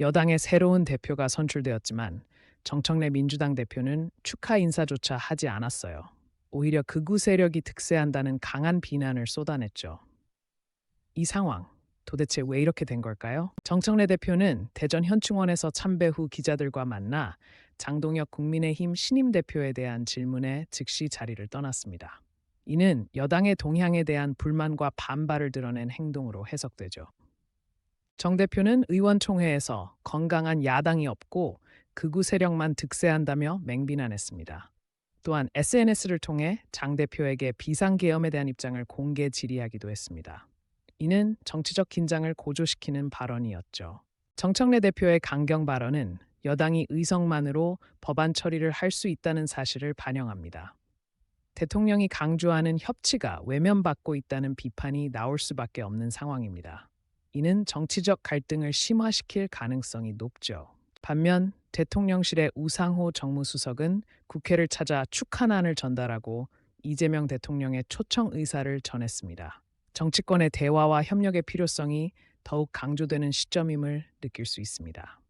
여당의 새로운 대표가 선출되었지만 정청래 민주당 대표는 축하 인사조차 하지 않았어요. 오히려 극우 세력이 득세한다는 강한 비난을 쏟아냈죠. 이 상황 도대체 왜 이렇게 된 걸까요? 정청래 대표는 대전 현충원에서 참배 후 기자들과 만나 장동혁 국민의힘 신임 대표에 대한 질문에 즉시 자리를 떠났습니다. 이는 여당의 동향에 대한 불만과 반발을 드러낸 행동으로 해석되죠. 정 대표는 의원총회에서 건강한 야당이 없고 극우 세력만 득세한다며 맹비난했습니다. 또한 SNS를 통해 장 대표에게 비상계엄에 대한 입장을 공개 질의하기도 했습니다. 이는 정치적 긴장을 고조시키는 발언이었죠. 정청래 대표의 강경 발언은 여당이 의석만으로 법안 처리를 할 수 있다는 사실을 반영합니다. 대통령이 강조하는 협치가 외면받고 있다는 비판이 나올 수밖에 없는 상황입니다. 이는 정치적 갈등을 심화시킬 가능성이 높죠. 반면 대통령실의 우상호 정무수석은 국회를 찾아 축하난을 전달하고 이재명 대통령의 초청 의사를 전했습니다. 정치권의 대화와 협력의 필요성이 더욱 강조되는 시점임을 느낄 수 있습니다.